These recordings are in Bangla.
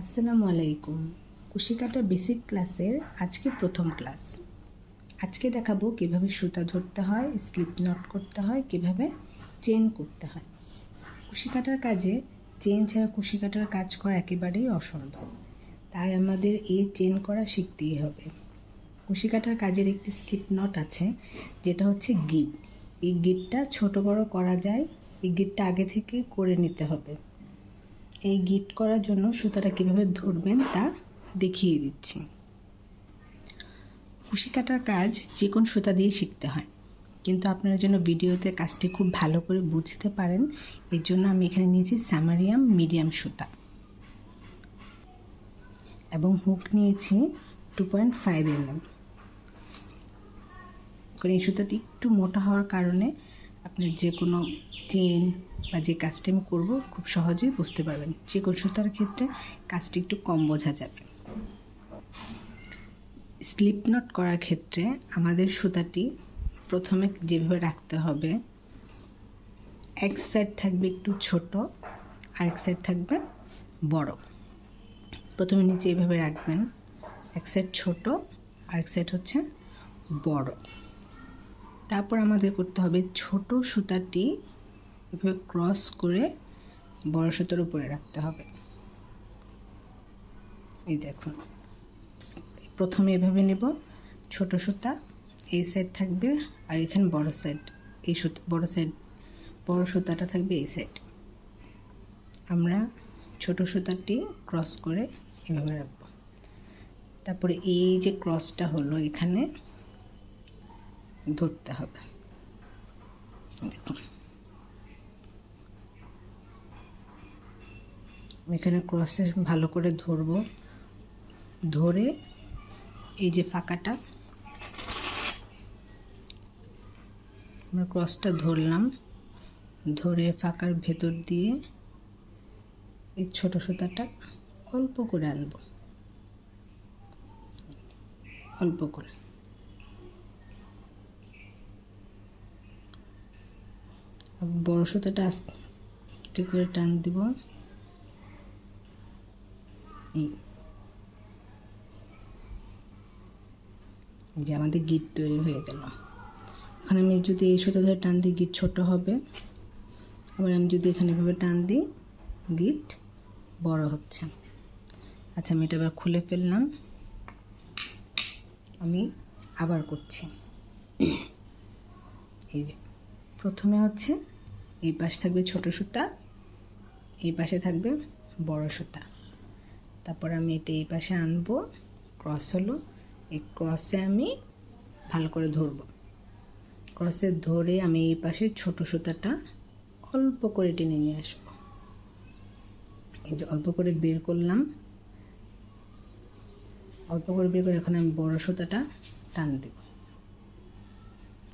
আসসালামু আলাইকুম কুশিকাটা বেসিক ক্লাসের আজকে প্রথম ক্লাস। আজকে দেখাবো কীভাবে সুতা ধরতে হয়, স্লিপ নট করতে হয়, কীভাবে চেন করতে হয়। কুশি কাটার কাজে চেন ছাড়া কুশি কাটার কাজ করা একেবারেই অসম্ভব। তাই আমাদের এই চেন করা শিখতেই হবে। কুশি কাটার কাজের একটি স্লিপ নট আছে, যেটা হচ্ছে গিট। এই গিটটা ছোট বড় করা যায়, এই গিটটা আগে থেকে করে নিতে হবে। এই গিট করার জন্য সুতাটা কীভাবে ধরবেন তা দেখিয়ে দিচ্ছি। কুশি কাটার কাজ যে কোন সুতা দিয়ে শিখতে হয়। কিন্তু আপনারা যেন ভিডিওতে কাজটি খুব ভালো করে বুঝতে পারেন, এর জন্য আমি এখানে নিয়েছি স্যামারিয়াম মিডিয়াম সুতা। এবং হুক নিয়েছি টু পয়েন্ট ফাইভ এমএম কারণ এই সুতাটি একটু মোটা হওয়ার কারণে আপনার যে কোনো চেন বা যে কাজটি আমি করব, খুব সহজেই বুঝতে পারবেন। যে কোনো সুতার ক্ষেত্রে কাজটি একটু কম বোঝা যাবে। স্লিপ নট করার ক্ষেত্রে আমাদের সুতাটি প্রথমে যেভাবে রাখতে হবে, এক সাইড থাকবে একটু ছোট আর এক সাইড থাকবে বড়। প্রথমে নিচে এভাবে রাখবেন, এক সাইড ছোট এক সাইড হচ্ছে বড়। তারপর আমাদের করতে হবে ছোট সুতাটি এভাবে ক্রস করে বড় সুতার উপরে রাখতে হবে। এই দেখুন। প্রথমে এভাবে নেব, ছোট সুতা, এই সাইড থাকবে আর এখানে বড় সাইড এই সুতা, বড় সাইড বড় সুতাটা থাকবে এই সাইড আমরা ছোট সুতাটি ক্রস করে এভাবে রাখব। তারপরে এই যে ক্রসটা হলো এখানে ধরতে হবে। দেখুন। এখানে ক্রসে ভালো করে ধরব। ধরে এই যে ফাঁকাটা, আমরা ক্রসটা ধরলাম। ধরে ফাঁকার ভেতর দিয়ে এই ছোট সুতাটা অল্প করে আনব। অল্প করে। বড় সুতাটা আস্তে করে টান দিব। এই যে আমাদের গিট তৈরি হয়ে গেল। এখন আমি যদি এই সুতা ধরে টান দিই, গিট ছোট হবে। আবার আমি যদি এখানে এভাবে টান দিই, গিট বড় হচ্ছে। আচ্ছা আমি এটা এবার খুলে ফেললাম। আমি আবার করছি। এই যে, প্রথমে হচ্ছে এই পাশে থাকবে ছোট সুতা, এই পাশে থাকবে বড় সুতা। তারপর আমি এটা এই পাশে আনব, ক্রস হলো, এই ক্রসে আমি ভালো করে ধরব। ক্রসে ধরে আমি এই পাশে ছোট সুতাটা অল্প করে টেনে নিয়ে আসব। এই যে অল্প করে বের করলাম। অল্প করে বের করে এখন আমি বড় সুতাটা টান দেব।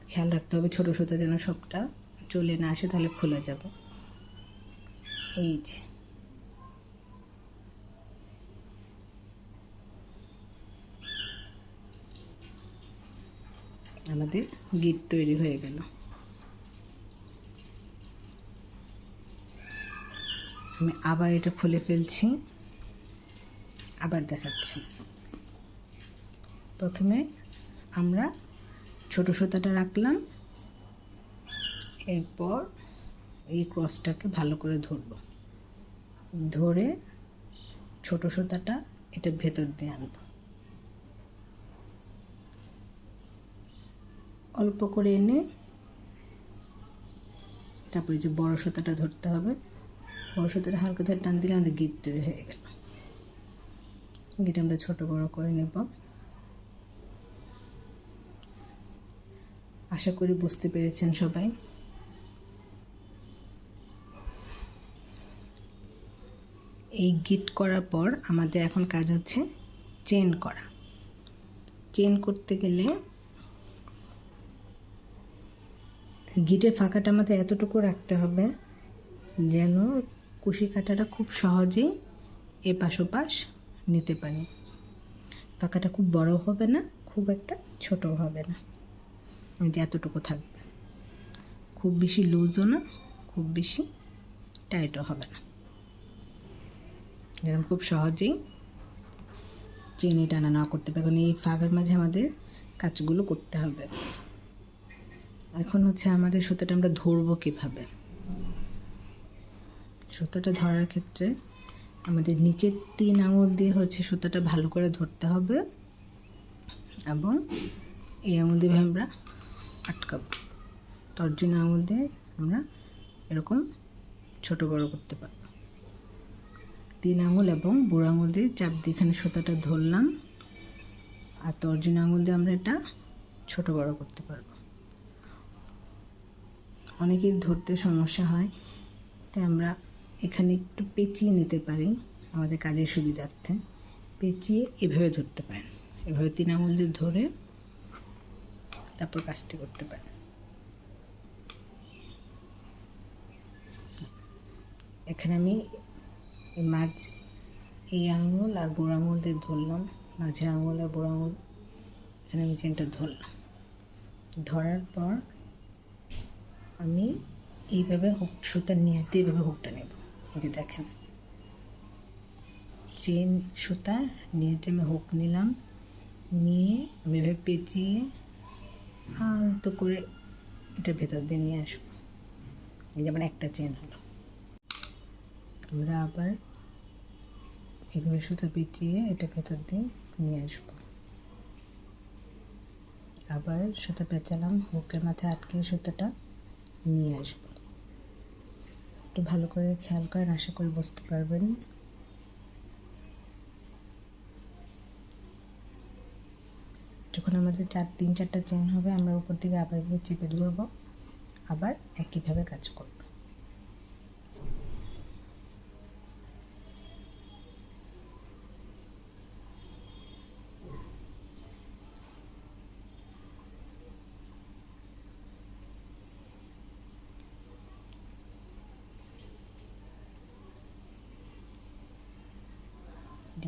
খেয়াল রাখতে হবে ছোট সুতা যেন সবটা চলে না আসে, তাহলে খোলা যাবে। এই যে। আমাদের গিট তৈরি হয়ে গেল। আমি আবার এটা খুলে ফেলছি। আবার দেখাচ্ছি। প্রথমে আমরা ছোট সুতাটা রাখলাম। এরপর এই ক্রসটাকে ভালো করে ধরব। ধরে ছোট সুতাটা এটা ভেতর দিয়ে আনব। অল্প করে এনে তারপরে যে বড় সুতাটা ধরতে হবে, বড় সুতাটা হালকা ধরে টান দিলে আমাদের গিট তৈরি হয়ে গেল। গিট আমরা ছোট বড় করে নেব। আশা করি বুঝতে পেরেছেন সবাই। এই গিট করার পর আমাদের এখন কাজ হচ্ছে চেন করা। চেন করতে গেলে গিটের ফাঁকাটা আমাদের এতটুকু রাখতে হবে যেন কুশি কাটাটা খুব সহজেই এপাশ ওপাশ নিতে পারি। ফাঁকাটা খুব বড় হবে না, খুব একটা ছোট হবে না। যে এতটুকু থাকবে। খুব বেশি লুজও না, খুব বেশি টাইটও হবে না। এরকম খুব সহজেই চেনে টানা না করতে পারে কারণ এই ফাঁকের মাঝে আমাদের কাজগুলো করতে হবে। এখন হচ্ছে আমাদের সুতাটা আমরা ধরবো কীভাবে? সুতাটা ধরার ক্ষেত্রে আমাদের নিচের তিন আঙুল দিয়ে হচ্ছে সুতাটা ভালো করে ধরতে হবে এবং এই আঙুল দিয়ে আমরা আটকাবো। তর্জনী আঙুল দিয়ে আমরা এরকম ছোট বড় করতে পারব। তিন আঙুল এবং বুড়ো আঙুল দিয়ে চাপ দিয়ে এখানে সুতাটা ধরলাম। আর তর্জন আঙুল দিয়ে আমরা এটা ছোট বড় করতে পারব। অনেকের ধরতে সমস্যা হয়, তাই আমরা এখানে একটু পেঁচিয়ে নিতে পারি আমাদের কাজের সুবিধার্থে। পেঁচিয়ে এভাবে ধরতে পারেন। এভাবে তিন আঙুল দিয়ে ধরে তারপর কাজটি করতে পারেন। এখানে আমি এই মাঝ এই আঙুল আর বুড়ো আঙুল দিয়ে ধরলাম, মাঝের আঙুল আর বুড়ো আঙুল, এখানে আমি চেনটা ধরলাম। ধরার পর আমি এইভাবে হুক সুতার নিচ দিয়ে এভাবে হুকটা নেব, এই যে দেখেন। চেন সুতা নিচ দিয়ে আমি হুক নিলাম, নিয়ে আমি এভাবে পেঁচিয়ে আলতো করে এটা ভেতর দিয়ে নিয়ে আসব। যেমন একটা চেন হলো। আমরা আবার এভাবে সুতা পেঁচিয়ে এটা ভেতর দিয়ে নিয়ে আসব। আবার সুতা পেঁচালাম হুকের মাথায় আটকে সুতাটা নিয়ে আসব। একটু ভালো করে খেয়াল করেন, আশা করি বুঝতে পারবেন। যখন আমাদের চার, তিন, চারটা চেন হবে, আমরা উপর দিকে আবার চেপে ধরবো। আবার একইভাবে কাজ করব।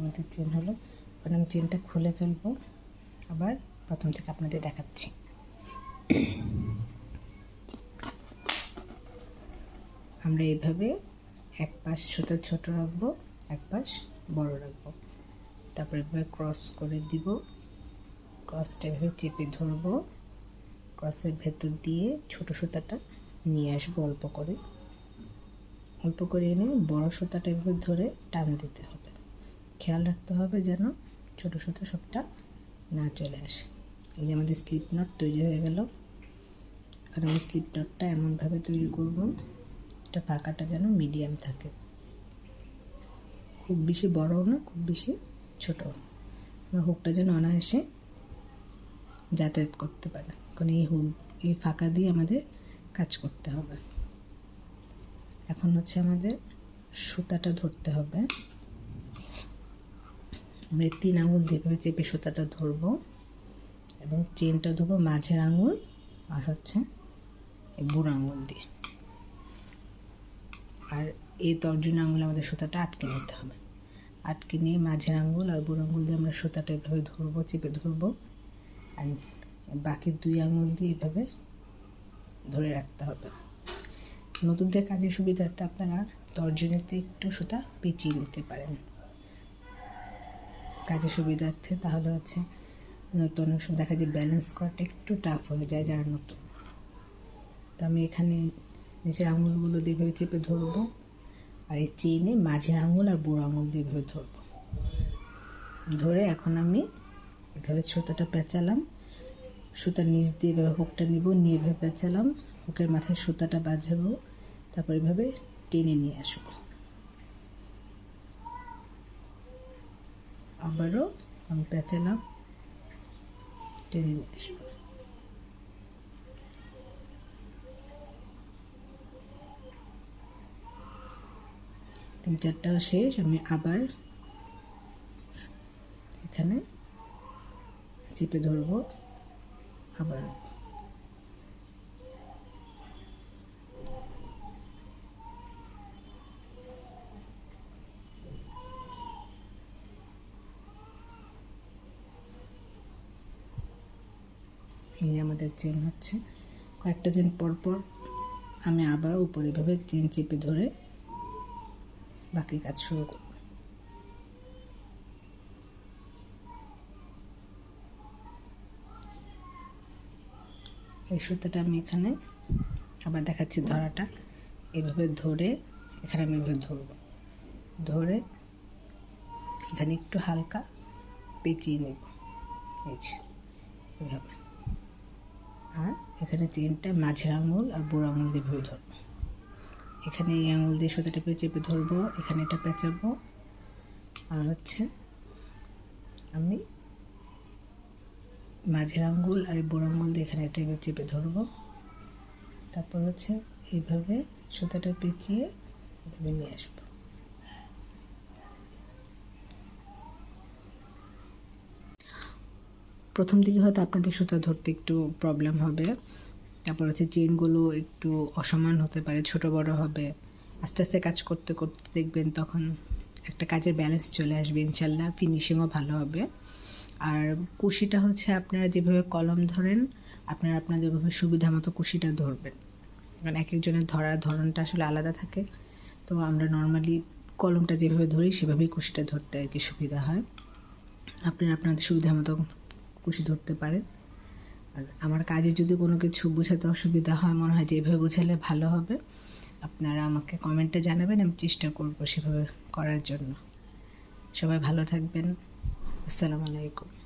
আমাদের চেন হলো। এখন আমি চেনটা খুলে ফেলব। আবার প্রথম থেকে আপনাদের দেখাচ্ছি। আমরা এইভাবে এক পাশ সুতো ছোট রাখব, এক পাশ বড় রাখব। তারপর এভাবে ক্রস করে দিব। ক্রসটা এভাবে চেপে ধরবো। ক্রসের ভেতর দিয়ে ছোট সুতাটা নিয়ে আসব অল্প করে। অল্প করে এনে বড় সুতাটা এভাবে ধরে টান দিতে হবে। খেয়াল রাখতে হবে যেন ছোটো সুতো সবটা না চলে আসে। এই যে আমাদের স্লিপ নট তৈরি হয়ে গেল। আর আমি স্লিপ নটটা এমনভাবে তৈরি করব এটা ফাঁকাটা যেন মিডিয়াম থাকে। খুব বেশি বড়ও না, খুব বেশি ছোটো আমার হুকটা যেন অনায়াসে যাতায়াত করতে পারে। কারণ এই হুক এই ফাঁকা দিয়ে আমাদের কাজ করতে হবে। এখন হচ্ছে আমাদের সুতাটা ধরতে হবে। আমরা তিন আঙুল দিয়ে চেপে সুতাটা ধরবো এবং চেনটা ধরবো মাঝের আঙুল আর হচ্ছে বুড়ো আঙুল দিয়ে। আর এই তর্জনী আঙুল আমাদের সুতাটা আটকে নিতে হবে। আটকে নিয়ে মাঝের আঙুল আর বুড়ো আঙুল দিয়ে আমরা সুতাটা এভাবে ধরবো, চেপে ধরবো। আর বাকি দুই আঙুল দিয়ে এভাবে ধরে রাখতে হবে। নতুনদের কাজের সুবিধার্থে আপনারা তর্জনীতে একটু সুতা পেঁচিয়ে নিতে পারেন। কাজের সুবিধার্থে, তাহলে হচ্ছে নতুন অনেক সময় দেখা যায় ব্যালেন্স করাটা একটু টাফ হয়ে যায় যারা নতুন তো আমি এখানে নিচের আঙুলগুলো দিয়ে ভেবে চেপে ধরবো, আর এই চেনে মাঝের আঙুল আর বুড়ো আঙুল দিয়ে ভেবে ধরবো। ধরে এখন আমি এভাবে সুতোটা পেঁচালাম, সুতার নিচ দিয়ে এভাবে হুকটা নিব, নিয়ে এভাবে পেঁচালাম হুকের মাথায় সুতাটা বাজাবো তারপর এভাবে টেনে নিয়ে আসব। আবারও আমি পেঁচালাম। টেনে নিয়ে আসব। তিন চারটা শেষ, আমি আবার এখানে চেপে ধরবো। আবার এই আমাদের চেন হচ্ছে। কয়েকটা চেন পরপর আমি আবার উপরে এভাবে চেন চেপে ধরে বাকি কাজ শুরু করব। এই সুতোটা আমি এখানে আবার দেখাচ্ছি ধরাটা। এভাবে ধরে এখানে আমি এভাবে ধরব। ধরে এখানে একটু হালকা পেঁচিয়ে নেব। এই যে, এভাবে। আর এখানে চেনটা মাঝের আঙুল আর বুড়ো আঙুল দিয়ে ভেবে ধরবো। এখানে এই আঙুল দিয়ে সুতাটা চেপে ধরবো, এখানে এটা পেঁচাবো। আর হচ্ছে আমি মাঝের আঙ্গুল আর বুড়ো আঙ্গুল দিয়ে এখানে এটা এবার চেপে ধরবো। তারপর হচ্ছে এইভাবে সুতাটা পেঁচিয়ে এভাবে নিয়ে আসব। প্রথম দিকে হয়তো আপনাদের সুতা ধরতে একটু প্রবলেম হবে। তারপর হচ্ছে চেনগুলো একটু অসমান হতে পারে, ছোট বড় হবে। আস্তে আস্তে কাজ করতে করতে দেখবেন তখন একটা কাজের ব্যালেন্স চলে আসবে, ইনশাল্লাহ ফিনিশিংও ভালো হবে। আর কুশিটা হচ্ছে আপনারা যেভাবে কলম ধরেন, আপনারা আপনাদের যেভাবে সুবিধা মতো কুশিটা ধরবেন। কারণ এক একজনের ধরার ধরনটা আসলে আলাদা থাকে। তো আমরা নর্মালি কলমটা যেভাবে ধরি, সেভাবেই কুশিটা ধরতে আর কি সুবিধা হয়। আপনারা আপনাদের সুবিধা মতো কুশি ধরতে পারেন আর আমার কাজে যদি কোনো কিছু বোঝাতে অসুবিধা হয়, মনে হয় যে এভাবে বোঝালে ভালো হবে। আপনারা আমাকে কমেন্টে জানাবেন, আমি চেষ্টা করব সেভাবে করার জন্য। সবাই ভালো থাকবেন। আসসালামু আলাইকুম।